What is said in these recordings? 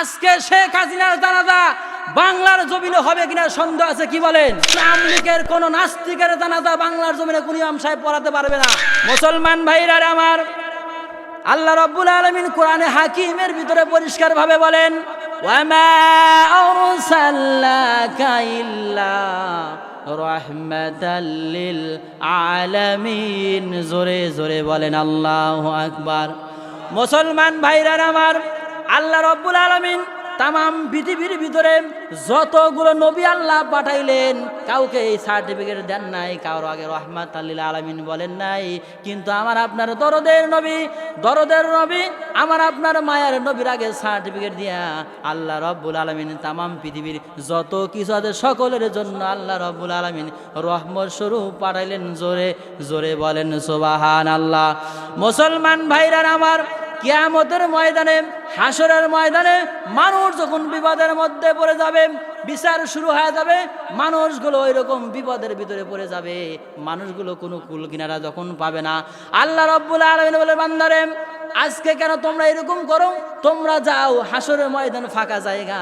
আজকে শেখ হাসিনার জানাজা বাংলার জমিনে হবে কিনা সন্দেহ আছে, কি বলেন? আমলিকের কোন নাস্তিকের জানাজা বাংলার জমিনে কোন ইমাম সাহেব পড়াতে পারবে না। মুসলমান ভাইরা আমার, আল্লাহ রব্বুল আলমিন কোরআনে হাকিমের ভিতরে পরিষ্কার ভাবে বলেন, ওয়ামা আরসালনাকা ইল্লা রাহমাতাল লিল আলামিন। জোরে জোরে বলেন, আল্লাহু আকবার। মুসলমান ভাইরা আমার আল্লাহ রব্বুল আলমিন তামাম পৃথিবীর ভিতরে যতগুলো নবী আল্লাহ পাঠাইলেন, কাউকে এই সার্টিফিকেট দেন নাই, কারও আগে রহমাত আল্লিল আলমিন বলেন নাই। কিন্তু আমার আপনার দরদের নবী দরদের নবী, আমার আপনার মায়ের নবীর আগে সার্টিফিকেট দিয়া আল্লাহ রব্বুল আলমিন তামাম পৃথিবীর যত কিছু আছে সকলের জন্য আল্লাহ রব্বুল আলমিন রহমত স্বরূপ পাঠাইলেন। জোরে জোরে বলেন সোবাহান আল্লাহ মুসলমান ভাইরা আমার কিয়ামতের ময়দানে হাসরের ময়দানে মানুষ যখন বিপদের মধ্যে পড়ে যাবে, বিচার শুরু হয়ে যাবে, মানুষগুলো ওই রকম বিপদের ভিতরে পড়ে যাবে। মানুষগুলো কোনো কুল কিনারা যখন পাবে না, আল্লাহ রব্বুল আলমিন বলে, বান্দারে আজকে কেন তোমরা এরকম করো? তোমরা যাও হাসরের ময়দান ফাঁকা জায়গা।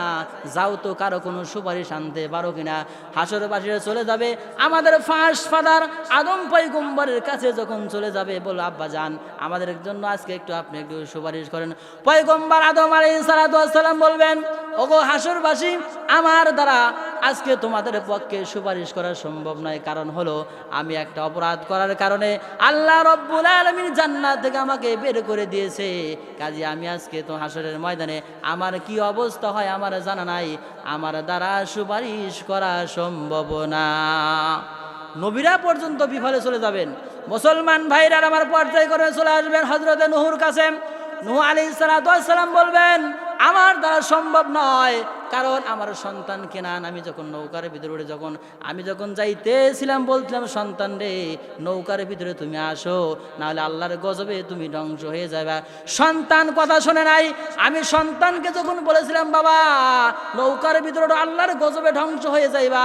যাও তো কারও কোনো সুপারিশ আনতে পারো কিনা? হাসরের বাসীরা চলে যাবে। আমাদের ফাঁস ফাদার আদম পৈগম্বরের কাছে যখন চলে যাবে বলো আব্বা যান, আমাদের জন্য আজকে একটু আপনি একটু সুপারিশ করেন। পয়গম্বর আদম আলাই সালাম বলবেন, ওগো হাসরবাসী আমার দ্বারা আজকে তোমাদের পক্ষে সুপারিশ করা সম্ভব নয়। কারণ হলো, আমি একটা অপরাধ করার কারণে আল্লাহ রব্বুল আলমীর জান্নাত থেকে আমাকে বের করে দিয়েছে, কাজে আমি আজকে তো হাসরের ময়দানে, আমার কি অবস্থা হয় আমার জানা নাই, আমার দ্বারা সুপারিশ করা সম্ভব না। নবীরা পর্যন্ত বিফলে চলে যাবেন। মুসলমান ভাইরা আমার পর্যায় করে চলে আসবেন হজরতে নুহুর কাছে নুহ আলী সালাম বলবেন, আমার দ্বারা সম্ভব নয় কারণ আমার সন্তান কেনান আমি যখন নৌকার ভিতরে উঠে যখন, আমি যখন যাইতেছিলাম, বলছিলাম, সন্তান রে, নৌকার ভিতরে তুমি আসো, নাহলে আল্লাহর গজবে তুমি ধ্বংস হয়ে যাবে। সন্তান কথা শোনে নাই। আমি সন্তানকে যখন বলেছিলাম, বাবা, নৌকার ভিতরে আল্লাহর গজবে ধ্বংস হয়ে যাইবা।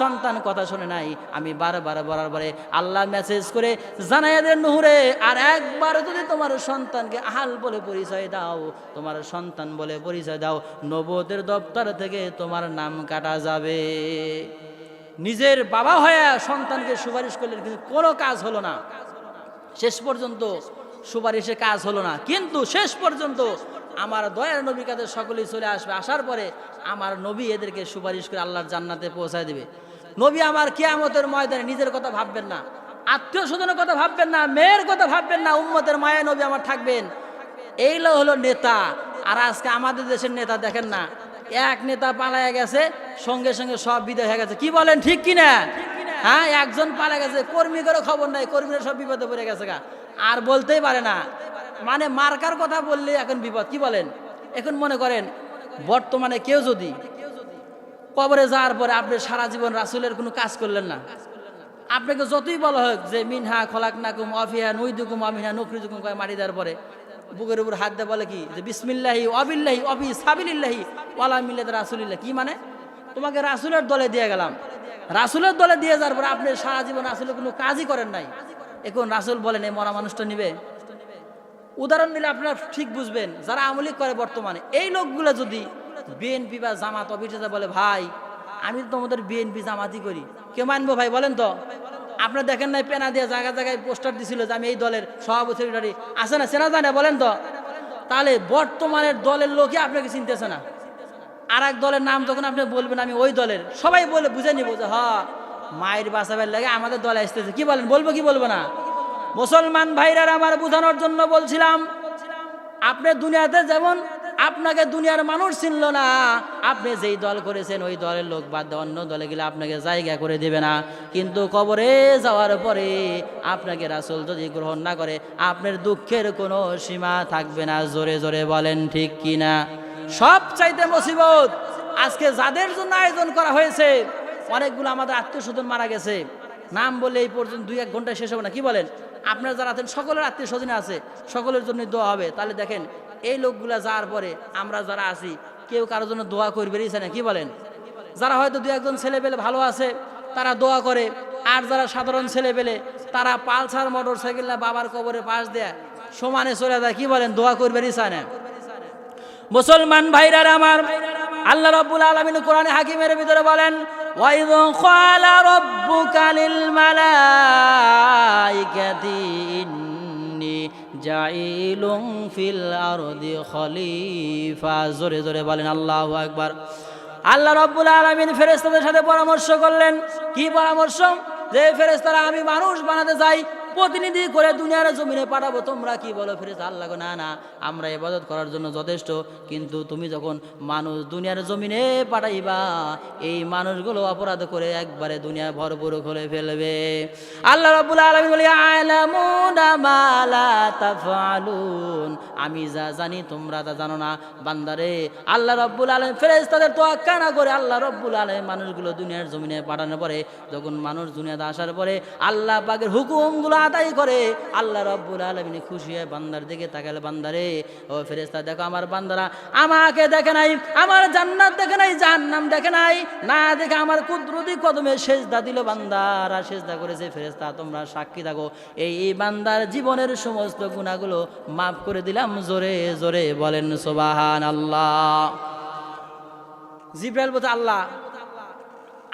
সন্তান কথা শোনে নাই। আমি বারবার বরার পরে আল্লাহ মেসেজ করে জানাই দেন নুহুরে, আর একবার যদি তোমার সন্তানকে আহাল বলে পরিচয় দাও, তোমার সন্তান বলে পরিচয় দাও নবদের দপ্তর থেকে তোমার নাম কাটা যাবে। নিজের বাবা হয়ে সন্তানকে সুপারিশ করলেন, কিন্তু কোনো কাজ হলো না। শেষ পর্যন্ত সুপারিশে কাজ হলো না। কিন্তু শেষ পর্যন্ত আমার দয়ার নবী কাছে সকলেই চলে আসবে। আসার পরে আমার নবী এদেরকে সুপারিশ করে আল্লাহর জান্নাতে পৌঁছায় দেবে। নবী আমার কেয়ামতের ময়দানে নিজের কথা ভাববেন না আত্মীয় স্বজনের কথা ভাববেন না, মেয়ের কথা ভাববেন না, উম্মতের মায়া নবী আমার থাকবেন। এইগুলো হলো নেতা। আর আজকে আমাদের দেশের নেতা দেখেন না এক নেতা পালায় গেছে, সঙ্গে সঙ্গে সব বিদায় হয়ে গেছে। কি বলেন, ঠিক কিনা? হ্যাঁ একজন পালা গেছে কর্মী করে খবর নাই, কর্মীরা সব বিপদে পড়ে গেছে গা। আর বলতেই পারে না। মানে মার্কার কথা বললে এখন বিপদ, কি বলেন? এখন মনে করেন, বর্তমানে কেউ যদি কবরে যাওয়ার পরে আপনি সারা জীবন রাসুলের কোনো কাজ করলেন না। আপনাকে যতই বলা হোক যে, মিনহা খোলাক নাকুম অফিহা নুইদুকুম, অমিহা নকরি দুকুম কয় মারি দেওয়ার পরে বুকের উপর হাত দিয়ে বলে কি? যে বিসমিল্লাহি অবিল্লাহি অবি সাবিল্লাহি ওয়ালা মিল্লাত রাসুলিল্লাহ। কি মানে? তোমাকে রাসুলের দলে দিয়ে গেলাম। রাসুলের দলে দিয়ে যাওয়ার পরে আপনি সারা জীবন রাসুলের কোনো কাজই করেন নাই। এখন রাসুল বলেন এই মরা মানুষটা নিবে। উদাহরণ দিলে আপনারা ঠিক বুঝবেন, যারা আমলিক করে বর্তমানে। এই লোকগুলো যদি বিএনপি বা জামাত অফিসে বলে, ভাই, আমি তো তোমাদের বিএনপি জামাতি করি। কে মানবো ভাই, বলেন তো? আপনারা দেখেন নাই, পেনা দিয়ে জায়গা জায়গায় পোস্টার দিছিল যে আমি এই দলের সভাপতি। সেক্রেটারি আছে না সেনা জানে বলেন তো। তাহলে বর্তমানের দলের লোকই আপনাকে চিনতেছে না। আর এক দলের নাম যখন আপনি বলবেন, আমি ওই দলের। সবাই বলে, বুঝে নিব যে হ মায়ের বাঁচাবার লাগে আমাদের দলে আসতেছে। কি বলেন, বলব কি বলব না? মুসলমান ভাইরার আমার বোঝানোর জন্য বলছিলাম, আপনি দুনিয়াতে যেমন আপনাকে দুনিয়ার মানুষ চিনল না। আপনি যেই দল করেছেন, ওই দলের লোক বাদ অন্য দলে গেলে আপনাকে জায়গা করে দেবে না। কিন্তু কবরে যাওয়ার পরে আপনাকে রাসুল যদি গ্রহণ না করে, আপনার দুঃখের কোনো সীমা থাকবে না। জোরে জোরে বলেন, ঠিক কি না? সব চাইতে মুসিবত, আজকে যাদের জন্য আয়োজন করা হয়েছে, অনেকগুলো আমাদের আত্মীয় স্বজন মারা গেছে। নাম বলে এই পর্যন্ত দুই এক ঘণ্টা শেষ হবে না। কি বলেন? আপনারা যারা আছেন, সকলের আত্মীয় স্বজন আছে, সকলের জন্য দোয়া হবে। তাহলে দেখেন এই লোকগুলা যাওয়ার পরে আমরা যারা আছি কেউ কারোর জন্য দোয়া করবে না কি বলেন যারা হয়তো দু একজন ছেলে পেলে ভালো আছে তারা দোয়া করে আর যারা সাধারণ ছেলে পেলে তারা পালসার মোটর সাইকেল না বাবার কবরে পাশ দেয় সমানে চলে যায় কি বলেন দোয়া করবে না মুসলমান ভাইরার আমার আল্লাহ রব্বুল আলমিন কোরআনে হাকিমের ভিতরে বলেন وَإِذْ قَالَ رَبُّكَ لِلْمَلَائِكَةِ إِنِّي জাইলুং ফিল আরদি খলিফা। জোরে জোরে বলেন আল্লাহ একবার আল্লাহ রব্বুল আলমিন ফেরেস্তাদের সাথে পরামর্শ করলেন। কি পরামর্শ? যে ফেরেস্তারা আমি মানুষ বানাতে যাই প্রতিনিধি করে দুনিয়ার জমিনে পাঠাবো, তোমরা কি বলো ফেরেস্তা আল্লাহ না না, আমরা ইবাদত করার জন্য যথেষ্ট, কিন্তু তুমি যখন মানুষ দুনিয়ার জমিনে পাঠাইবা, এই মানুষগুলো অপরাধ করে একবারে দুনিয়া ভরপুর করে ফেলবে। আল্লাহ রব্বুল আলমিন বলি, আলামুনা মা লা আমি যা জানি তোমরা তা জানো না, বান্দারে। আল্লাহ রব্বুল আলম ফেরেজ তাদের তো না করে আল্লাহ রব্বুল আলম মানুষগুলো দুনিয়ার জমিনে পাঠানোর পরে, যখন মানুষ দুনিয়াতে আসার পরে, আল্লাহ পাকের হুকুমগুলো আদায় করে, আল্লাহ রব্বুল আলমিনে খুশি হয় বান্দার দিকে তাকালে, বান্দারে, ও ফেরেস্তা দেখো আমার বান্দারা, আমাকে দেখে নাই, আমার জান্নাত দেখে নাই, জাহান্নাম দেখে নাই, না দেখে আমার কুদরতি কদমে সেজদা দিল বান্দারা, সেজদা করেছে ফেরেস্তা তোমরা সাক্ষী থাকো। এই বান্দার জীবনের সমস্ত গুণাগুলো মাফ করে দিলাম, জোরে জোরে বলেন সোবাহান আল্লাহ জিব্রাইল বলতে আল্লাহ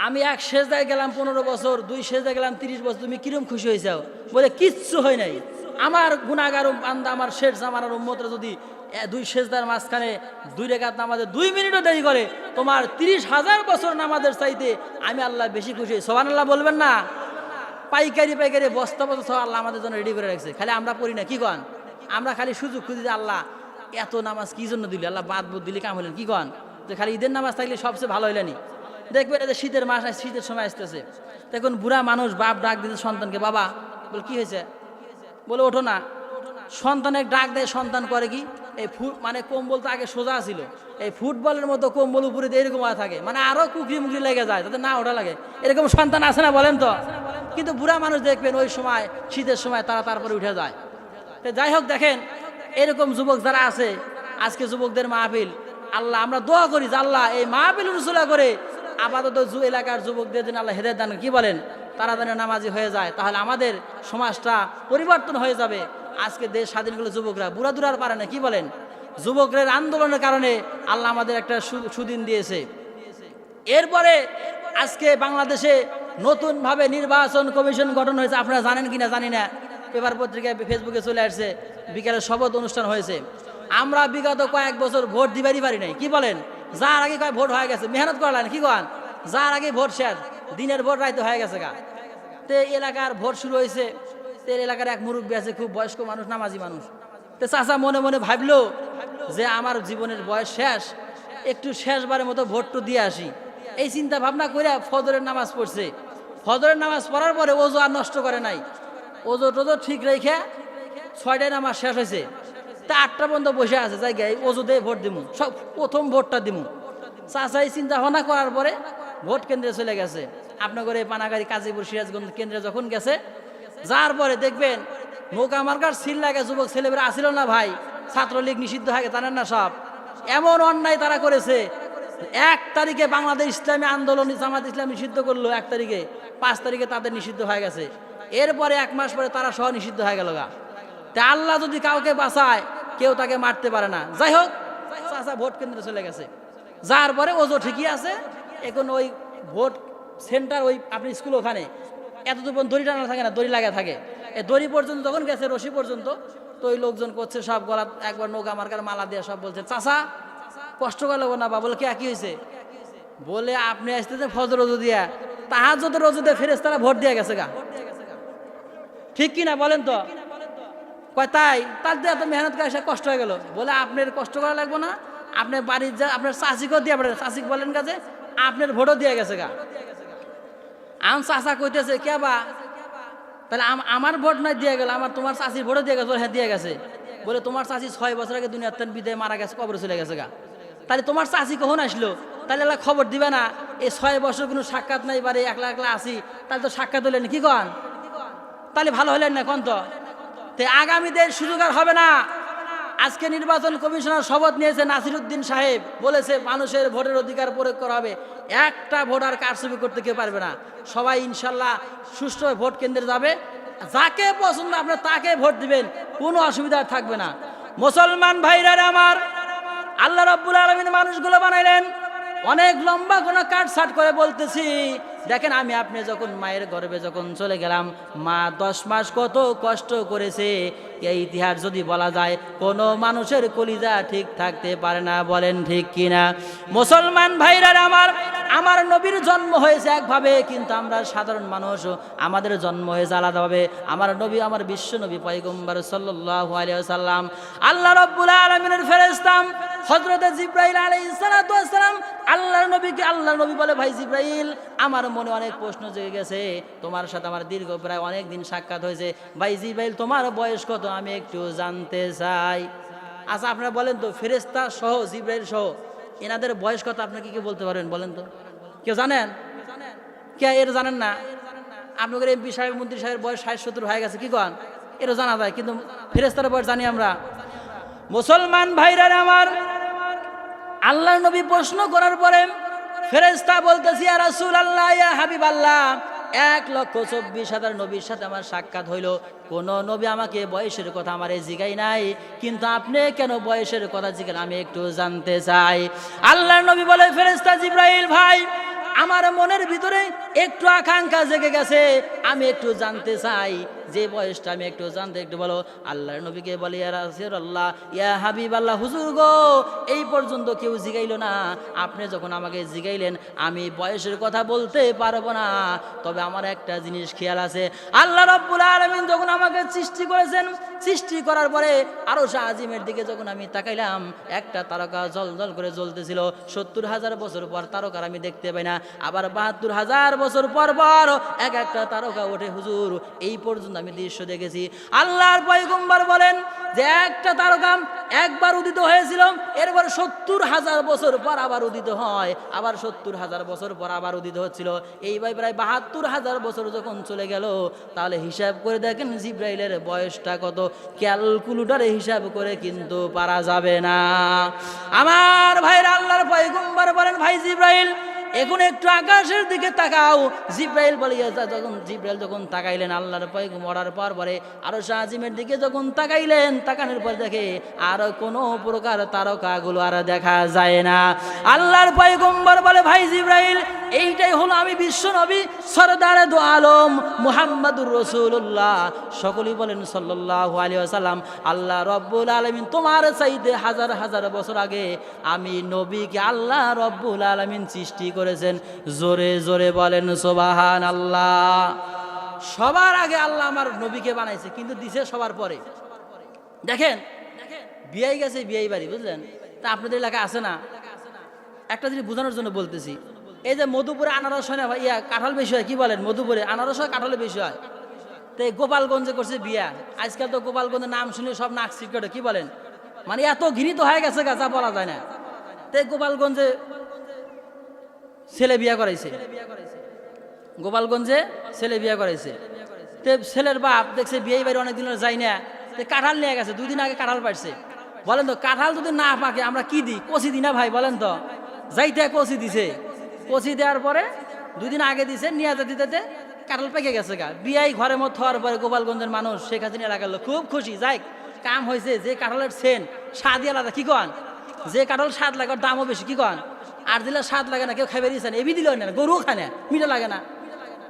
আমি এক সেজদায় গেলাম পনেরো বছর, দুই সেজদায় গেলাম তিরিশ বছর, তুমি কিরম খুশি হয়েছাও বলে, কিচ্ছু হয় নাই। আমার গুণাগার বান্দা, আমার শেষ জামানার উম্মতরা যদি দুই সেজদার মাঝখানে দুই রেখাত নামাজে দুই মিনিটও দেরি করে, তোমার তিরিশ হাজার বছর নামাজের চাইতে আমি আল্লাহ বেশি খুশি সোহান আল্লাহ বলবেন না? পাইকারি পাইকারি, বস্তা বস্তা সব আল্লাহ আমাদের জন্য রেডি করে রাখছে। খালি আমরা পড়ি না, কি কন? আমরা খালি সুযোগ খুঁজি আল্লাহ এত নামাজ কি জন্য দিলি? আল্লাহ বাদ বুধ দিলি কাম হলেন কি কন? তো খালি ঈদের নামাজ থাকলে সবচেয়ে ভালো হইলেনি দেখবেন এদের শীতের মাস শীতের সময় আসতেছে। দেখুন বুড়া মানুষ বাপ ডাক দিতে সন্তানকে, বাবা, বলে, কি হয়েছে? বলে, ওঠো না। সন্তানের ডাক দেয়, সন্তান করে কি? এই ফুট মানে কম্বল তো আগে সোজা ছিল। এই ফুটবলের মতো কম্বল উপরে দিয়ে এরকম থাকে। মানে আরও কুকরি মুকরি লেগে যায়, তাতে না ওঠা লাগে। এরকম সন্তান আছে না বলেন তো? কিন্তু বুড়া মানুষ দেখবেন ওই সময়, শীতের সময় তারা তারপরে উঠে যায়। তো যাই হোক, দেখেন, এরকম যুবক যারা আছে, আজকে যুবকদের মাহফিল, আল্লাহ, আমরা দোয়া করি যে আল্লাহ এই মাহফিল রুসুলা করে আপাতত যু এলাকার যুবকদের জন্য আল্লাহ হেদায়ত দান কি বলেন? তারা যেন নামাজি হয়ে যায়, তাহলে আমাদের সমাজটা পরিবর্তন হয়ে যাবে। আজকে দেশ স্বাধীন স্বাধীনগুলো যুবকরা, বুড়া দুরার পারে না, কি বলেন? যুবকদের আন্দোলনের কারণে আল্লাহ আমাদের একটা সুদিন দিয়েছে। এরপরে আজকে বাংলাদেশে নতুনভাবে নির্বাচন কমিশন গঠন হয়েছে, আপনারা জানেন কিনা জানি না। পেপার পত্রিকায় ফেসবুকে চলে আসছে, বিকেলে শপথ অনুষ্ঠান হয়েছে। আমরা বিগত কয়েক বছর ভোট দিবারই পারি নাই, কি বলেন? যার আগে কয় ভোট হয়ে গেছে, মেহনত করলেন কি কন? যার আগে ভোট শেষ, দিনের ভোট রাইতে হয়ে গেছে গা। তে এলাকার ভোট শুরু হয়েছে তে এলাকার এক মুরব্বী আছে, খুব বয়স্ক মানুষ, নামাজি মানুষ। তো চাচা মনে মনে ভাবলো যে আমার জীবনের বয়স শেষ, একটু শেষবারের মতো ভোটটো দিয়ে আসি। এই চিন্তা ভাবনা করে ফজরের নামাজ পড়ছে। ফজরের নামাজ পড়ার পরে ওজো আর নষ্ট করে নাই। ওজো টোজো ঠিক রেখে ছয়টায় নামাজ শেষ হয়েছে তা আটটা পর্যন্ত বসে আছে, জায়গায় ওজো দিয়ে ভোট দিমু। সব প্রথম ভোটটা দিমু। চাচাই চিন্তা ভাবনা করার পরে ভোট কেন্দ্রে চলে গেছে। আপনার পানাগাড়ি, কাজীপুর, সিরাজগঞ্জ কেন্দ্রে যখন গেছে, যার পরে দেখবেন নৌকা মার্কার সিল লাগে, যুবক ছেলেমেয়েরা আসিল না ভাই, ছাত্রলীগ নিষিদ্ধ হয়ে জানেন না সব। এমন অন্যায় তারা করেছে। এক তারিখে বাংলাদেশ ইসলামী আন্দোলন, জামাত ইসলাম নিষিদ্ধ করল এক তারিখে, পাঁচ তারিখে তাদের নিষিদ্ধ হয়ে গেছে। এরপরে এক মাস পরে তারা সহ নিষিদ্ধ হয়ে গেল গা। তা আল্লাহ যদি কাউকে বাঁচায়, কেউ তাকে মারতে পারে না। যাই হোক, চাচা ভোট কেন্দ্রে চলে গেছে। যার পরে ওজো ঠিকই আছে। এখন ওই ভোট সেন্টার, ওই আপনি স্কুল ওখানে, এতদূর পর্যন্ত দড়ি টানা থাকে না, দড়ি লাগা থাকে। এই দড়ি পর্যন্ত যখন গেছে, রশি পর্যন্ত, তো ওই লোকজন করছে, সব গলা, একবার নৌকা মার্কার মালা দিয়ে সব বলছে, চাচা, কষ্ট করে লাগবো না বা বলে কে কি হয়েছে বলে, আপনি আসতেছে ফজর রোজু দিয়া তাহার যত রোজু দিয়ে ফেরেস তারা ভোট দিয়ে গেছে গা। ঠিক কি না বলেন তো? কয়, তাই? তার দিয়ে এত মেহনত করে সে কষ্ট হয়ে গেল। বলে, আপনার কষ্ট করা লাগবো না। আপনার বাড়ির যা, আপনার চাষিকেও দিয়ে পারেন চাষিক বলেন কাছে আপনার ভোটও দিয়ে গেছে গা। আম চাষা কইতেছে, কে বা? তাহলে আম- আমার ভোট নয় দিয়ে গেল, আমার তোমার চাষির ভোটও দিয়ে গেছে হ্যাঁ দিয়ে গেছে। বলে, তোমার চাষি ছয় বছর আগে দুনিয়ার তেন বিদায় মারা গেছে, কবরে চলে গেছে গা। তাহলে তোমার চাষি কখন আসলো? তাহলে এলা খবর দিবে না, এই ছয় বছর কোনো সাক্ষাৎ নাই বারে একলা একলা আসি তাহলে তো সাক্ষাৎ হলেন, কি কন? তাহলে ভালো হলেন না, কন তো? তে আগামীদের সুযোগ আর হবে না। আজকে নির্বাচন কমিশনার শপথ নিয়েছে নাসিরুদ্দিন সাহেব। বলেছে মানুষের ভোটের অধিকার প্রয়োগ করা হবে। একটা ভোটার কারচুপি করতে কেউ পারবে না। সবাই ইনশাল্লাহ সুষ্ঠু ভোট কেন্দ্রে যাবে। যাকে পছন্দ আপনার তাকে ভোট দিবেন। কোনো অসুবিধা থাকবে না। মুসলমান ভাইরা আমার, আল্লাহ রব্বুল আলমিন মানুষগুলো বানাইলেন। অনেক লম্বা কোনো কাট সাট করে বলতেছি। দেখেন, আমি আপনি যখন মায়ের গর্ভে যখন চলে গেলাম, মা দশ মাস কত কষ্ট করেছে। এই ইতিহাস যদি বলা যায়, কোনো মানুষের কলিজা ঠিক থাকতে পারে না, বলেন ঠিক কিনা? মুসলমান ভাইরা আমার আমার নবীর জন্ম হয়েছে একভাবে, কিন্তু আমরা সাধারণ মানুষ, আমাদের জন্ম হয়েছে আলাদাভাবে। আমার নবী, আমার বিশ্ব নবী, পয়গম্বর সাল্লাহ আলিয়াল্লাম আল্লাহ রব্বুল আলমিনের ফেরেস্তাম হজরত জিব্রাইল আলাইহিস সালাম আল্লাহর নবীকে আল্লাহর নবী বলে, ভাই জিব্রাইল, আমার মনে অনেক প্রশ্ন জেগে গেছে। তোমার সাথে আমার দীর্ঘ প্রায় অনেক দিন সাক্ষাৎ হয়েছে। ভাই জিব্রাইল, তোমার বয়স কত? আমি একটু জানতে চাই। আচ্ছা আপনারা বলেন তো ফেরেস্তা সহ, জিব্রাইল সহ, এনাদের বয়স কত? আপনাকে কি বলতে পারবেন বলেন তো। কেউ জানেন? কে এর জানেন না? আপনাদের এমপি সাহেব, মন্ত্রী সাহেবের বয়স ষাট, সত্তর হয়ে গেছে, কি কন? এরও জানা যায়, কিন্তু ফেরেস্তার বয়স জানি আমরা। মুসলমান ভাইরা আমার আল্লাহ নবী প্রশ্ন করার পরে ফেরেস্তা বলতেছি আর রাসূল আল্লাহ ইয়া হাবিব আল্লাহ এক লক্ষ চব্বিশ হাজার নবীর সাথে আমার সাক্ষাৎ হইল। কোন নবী আমাকে বয়সের কথা আমার জিগাই নাই, কিন্তু আপনি কেন বয়সের কথা জিগান আমি একটু জানতে চাই। আল্লাহ নবী বলে ফেরেস্তা জিব্রাইল ভাই, আমার মনের ভিতরে একটু আকাঙ্ক্ষা জেগে গেছে, আমি একটু জানতে চাই। যে বয়সটা আমি একটু জানতে, একটু বলো, আল্লাহর নবীকে বলে রাসূলুল্লাহ, ইয়া হাবিব আল্লাহ হুজুর গো, এই পর্যন্ত কেউ জিগাইলো না। আপনি যখন আমাকে জিগাইলেন, আমি বয়সের কথা বলতে পারব না। তবে আমার একটা জিনিস খেয়াল আছে। আল্লাহ রব্বুল আলামিন যখন আমাকে সৃষ্টি করেছেন, সৃষ্টি করার পরে আরও শাহ আজিমের দিকে যখন আমি তাকাইলাম, একটা তারকা জল জল করে জ্বলতেছিল। সত্তর হাজার বছর পর তারকার আমি দেখতে পাই না। আবার বাহাত্তর হাজার বছর পর পর এক একটা তারকা ওঠে, হুজুর, এই পর্যন্ত আমি দৃশ্য দেখেছি। আল্লাহর পয়গম্বর বলেন যে একটা তারকা একবার উদিত হয়েছিল, এরপর সত্তর হাজার বছর পর আবার উদিত হয়। আবার সত্তর হাজার বছর পর আবার উদিত হচ্ছিল। এইবার প্রায় বাহাত্তর হাজার বছর যখন চলে গেল, তাহলে হিসাব করে দেখেন জিব্রাইলের বয়সটা কত। ক্যালকুলেটারে হিসাব করে কিন্তু পারা যাবে না। আমার ভাইরা আল্লাহর পয়গম্বর বলেন, ভাই জিব্রাইল এখন একটু আকাশের দিকে তাকাও। জিব্রাইল বলে যখন জিব্রাইল যখন তাকাইলেন, আল্লাহর পয়গম মরার পর পরে আরও শাহজিমের দিকে যখন তাকাইলেন, তাকানোর পর দেখে আর কোনো প্রকার তারকাগুলো আর দেখা যায় না। আল্লাহর পয়গম্বর বলে, ভাই জিব্রাইল, এইটাই হলো আমি বিশ্ব নবী, সরদার দো আলম, মুহাম্মাদুর রসুল্লাহ সকলেই বলেন, সাল্লাল্লাহু আলাইহি ওয়াসাল্লাম, আল্লাহ রব্বুল আলামিন, তোমার চাইতে হাজার হাজার বছর আগে আমি নবীকে আল্লাহ রব্বুল আলামিন সৃষ্টি করেছেন। জোরে জোরে বলেন সোবাহান আল্লাহ সবার আগে আল্লাহ আমার নবীকে বানাইছে, কিন্তু দিছে সবার পরে। দেখেন, বিয়াই গেছে, বিয়াই বাড়ি, বুঝলেন? তা আপনাদের এলাকায় আছে না? একটা জিনিস বোঝানোর জন্য বলতেছি। এই যে মধুপুরে আনারস হয় না ইয়া, কাঁঠাল বেশি হয়, কি বলেন? মধুপুরে আনারস হয় কাঁঠালে বেশি হয়। তো এই গোপালগঞ্জে করছে বিয়া। আজকাল তো গোপালগঞ্জের নাম শুনে সব নাক সিকেট কি বলেন? মানে এত ঘৃণিত হয়ে গেছে গা, যা বলা যায় না। তো গোপালগঞ্জে ছেলে বিয়া করাইছে। গোপালগঞ্জে ছেলে বিয়া করাইছে। তে ছেলের বাপ দেখছে বিয়ে বাড়ি অনেকদিন যাই না। তে কাঁঠাল নিয়ে গেছে, দুদিন আগে কাঁঠাল পাইছে বলেন তো, কাঁঠাল যদি না পাকে, আমরা কি দিই? কষি দিই না ভাই, বলেন তো। যাইতে কষি দিছে। কষি দেওয়ার পরে দুদিন আগে দিছে নিয়ে যেতে দিতে কাঁঠাল পেকে গেছে গা। বিয়াই ঘরের মধ্যে হওয়ার পরে গোপালগঞ্জের মানুষ, শেখ হাসিনা এলাকার লোক খুব খুশি। যাই কাম হয়েছে, যে কাঁঠালের সেন, স্বাদই আলাদা, কি কন? যে কাঁঠাল স্বাদ লাগে, ওর দামও বেশি, কি কন? আর দিলে স্বাদ লাগে না, কেউ খাইবে দিছে না। এবি দিল না, গরুও খায় না লাগে না।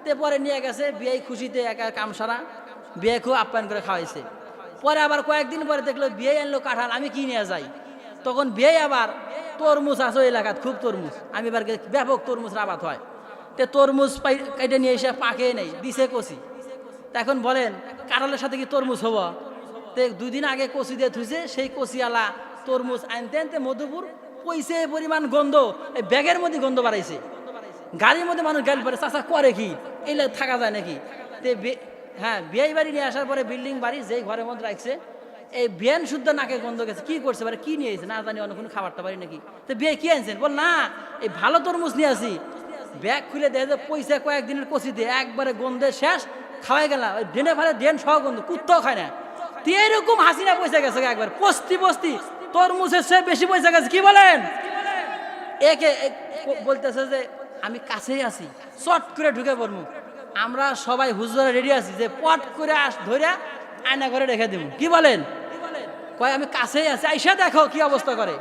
তে পরে নিয়ে গেছে, বিয়াই খুশিতে একা কাম সারা বিয়ে খুব আপ্যায়ন করে খাওয়াইছে। পরে আবার কয়েকদিন পরে দেখল বিয়ে আনলো কাঁঠাল, আমি কি নিয়ে যাই? তখন বিয়ে আবার তরমুজ আছে ওই এলাকাত, খুব তরমুজ। আমি এবার ব্যাপক তরমুজ আবাদ হয়। তে তরমুজ পাই কেটে নিয়ে এসে পাকে নেই, দিছে কষি এখন বলেন, কাঁঠালের সাথে কি তরমুজ হব? তে দুদিন আগে কষি দিয়ে থুইছে, সেই কষিয়ালা তরমুজ আনতে আনতে মধুপুর পয়সে পরিমাণ গন্ধ, এই ব্যাগের মধ্যে গন্ধ বাড়াইছে। গাড়ির মধ্যে মানুষ গাড়ি পরে চাষা করে কি? এইলে থাকা যায় নাকি? তে হ্যাঁ বিয়ে বাড়ি নিয়ে আসার পরে বিল্ডিং বাড়ি যেই ঘরের মধ্যে রাখছে, এই বিয়ান শুদ্ধ নাকে গন্ধ গেছে। কি করছে? মানে কি নিয়ে এসেছে না জানি, অন্য কোনো খাবারটা পারি নাকি? তো বিয়ে কি আনছেন? বল, না, এই ভালো তরমুজ নিয়ে আসি। ব্যাগ খুলে দেয় যে পয়সা কয়েকদিনের কষি দিয়ে একবারে গন্ধে শেষ, খাওয়াই গেলাম ওই ডেনে ফেলে ডেন সহ গন্ধ, কুত্তাও খায় না। তো এরকম হাসিনা পয়সা গেছে একবার, পস্তি পস্তি। তরমুজের সে বেশি পয়সা গেছে, কি বলেন? একে বলতেছে যে, আমি কাছেই আছি, চট করে ঢুকে পড়ব আমরা সবাই হুজুরা রেডি আছি যে, পট করে আস ধরে আয়না করে রেখে দেবো কি বলেন? কয়, আমি কাছেই আছি। আইসা দেখো কি অবস্থা করে।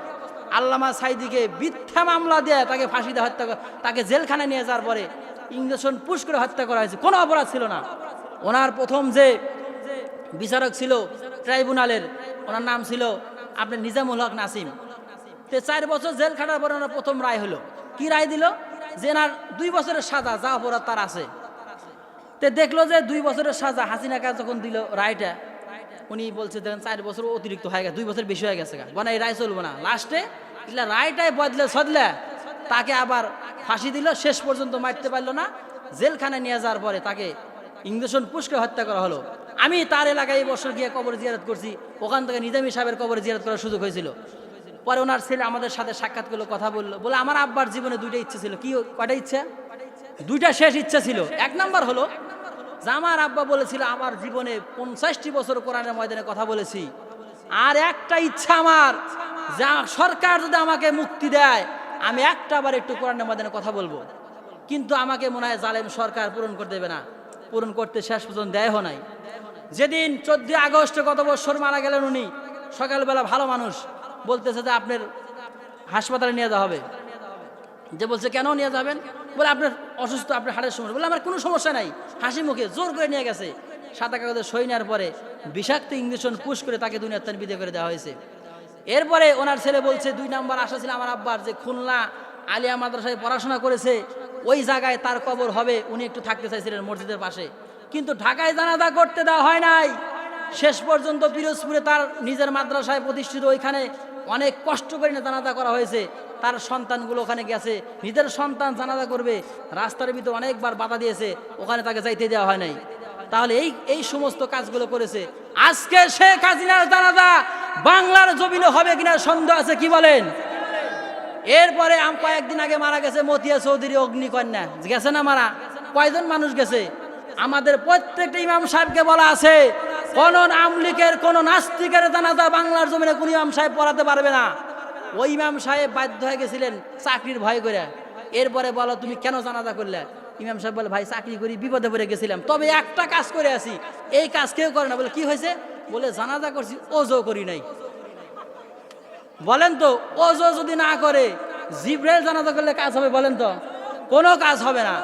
আল্লামা সাইদিকে মিথ্যা মামলা দেয়, তাকে ফাঁসি দিয়ে হত্যা তাকে জেলখানায় নিয়ে যাওয়ার পরে ইঞ্জেকশন পুশ করে হত্যা করা হয়েছে। কোনো অপরাধ ছিল না। ওনার প্রথম যে বিচারক ছিল, ট্রাইব্যুনালের, ওনার নাম ছিল আপনার নিজামুল হক নাসিম। তে চার বছর জেল খাটার পরে ওনার প্রথম রায় হলো। কি রায় দিল? যে এনার দুই বছরের সাজা, যা অপরাধ তার আছে। তে দেখল যে দুই বছরের সাজা, হাসিনাকে যখন দিল রায়টা, উনি বলছে দেখেন চার বছর অতিরিক্ত হয়ে গেছে, দুই বছর বেশি হয়ে গেছে। বনা এই রায় চলবো না। লাস্টে ইলা রায়টাই বদলে সদলে তাকে আবার ফাঁসি দিল, শেষ পর্যন্ত মারতে পারল না। জেলখানায় নিয়ে যাওয়ার পরে তাকে ইংরেজন পুষ্কে হত্যা করা হলো। আমি তার এলাকায় এই বছর গিয়ে কবর জিয়ারত করছি। ওখান থেকে নিজামী সাহেবের কবর জিয়ারত করার সুযোগ হয়েছিল। পরে ওনার ছেলে আমাদের সাথে সাক্ষাৎ করল, কথা বলল। বলে, আমার আব্বার জীবনে দুইটা ইচ্ছে ছিল। কি, কয়টা ইচ্ছা? দুইটা শেষ ইচ্ছা ছিল। এক নাম্বার হলো, যে আমার আব্বা বলেছিল, আমার জীবনে পঞ্চাশটি বছর কোরআনের ময়দানে কথা বলেছি। আর একটা ইচ্ছা আমার, যা সরকার যদি আমাকে মুক্তি দেয়, আমি একটা বার একটু কোরআনের ময়দানে কথা বলব। কিন্তু আমাকে মনে হয় জালেম সরকার পূরণ করতে দেবে না। পূরণ করতে শেষ পর্যন্ত দেয় নাই। যেদিন চোদ্দই আগস্ট গত বছর মারা গেলেন উনি, সকালবেলা ভালো মানুষ বলতেছে যে আপনার হাসপাতালে নিয়ে যাওয়া হবে। যে বলছে, কেন নিয়ে যাবেন? বলে, আপনার অসুস্থ, আপনার হাড়ের সমস্যা। বলে, আমার কোনো সমস্যা নাই। হাসি মুখে জোর করে নিয়ে গেছে। সাদা কাগজে সই নেওয়ার পরে বিষাক্ত ইঞ্জেকশন পুশ করে তাকে দুনিয়ার তান বিদে করে দেওয়া হয়েছে। এরপরে ওনার ছেলে বলছে, দুই নাম্বার আশা ছিল আমার আব্বার যে খুলনা আলিয়া মাদ্রাসায় পড়াশোনা করেছে ওই জায়গায় তার কবর হবে, উনি একটু থাকতে চাইছিলেন মসজিদের পাশে। কিন্তু ঢাকায় জানাজা করতে দেওয়া হয় নাই। শেষ পর্যন্ত পিরোজপুরে তার নিজের মাদ্রাসায় প্রতিষ্ঠিত ওইখানে অনেক কষ্ট করে জানাজা করা হয়েছে। তার সন্তানগুলো ওখানে গেছে। নিজের সন্তান জানাজা করবে, রাস্তার ভিতরে অনেকবার বাধা দিয়েছে, ওখানে তাকে যাইতে দেওয়া হয় নাই। তাহলে এই এই সমস্ত কাজগুলো করেছে। আজকে শেখ হাসিনার জানাজা বাংলার জমিনে হবে কিনা সন্দেহ আছে, কি বলেন? এরপরে আম কয়েকদিন আগে মারা গেছে মতিয়া চৌধুরী অগ্নিকন্যা। গেছে না মারা? কয়জন মানুষ গেছে? আমাদের প্রত্যেকটা ইমাম সাহেবকে বলা আছে, কোন আমলিকের কোন নাস্তিকের জানাজা বাংলার জমিনে কোন ইমাম সাহেব পড়াতে পারবে না। ওই ইমাম সাহেব বাধ্য হয়ে গেছিলেন চাকরির ভয় করে। এরপরে বলো, তুমি কেন জানাজা করলে? ইমাম সাহেব বলে, ভাই, চাকরি করি, বিপদে পড়ে গেছিলাম। তবে একটা কাজ করে আছি এই কাজ কেউ করে না। বলে, কি হয়েছে? বলে, জানাজা করছি ওজো করি নাই। বলেন তো ও যদি না করে, জিব্রাইল জানাজা করলে কাজ হবে, বলেন তো। কোনো কাজ হবে না।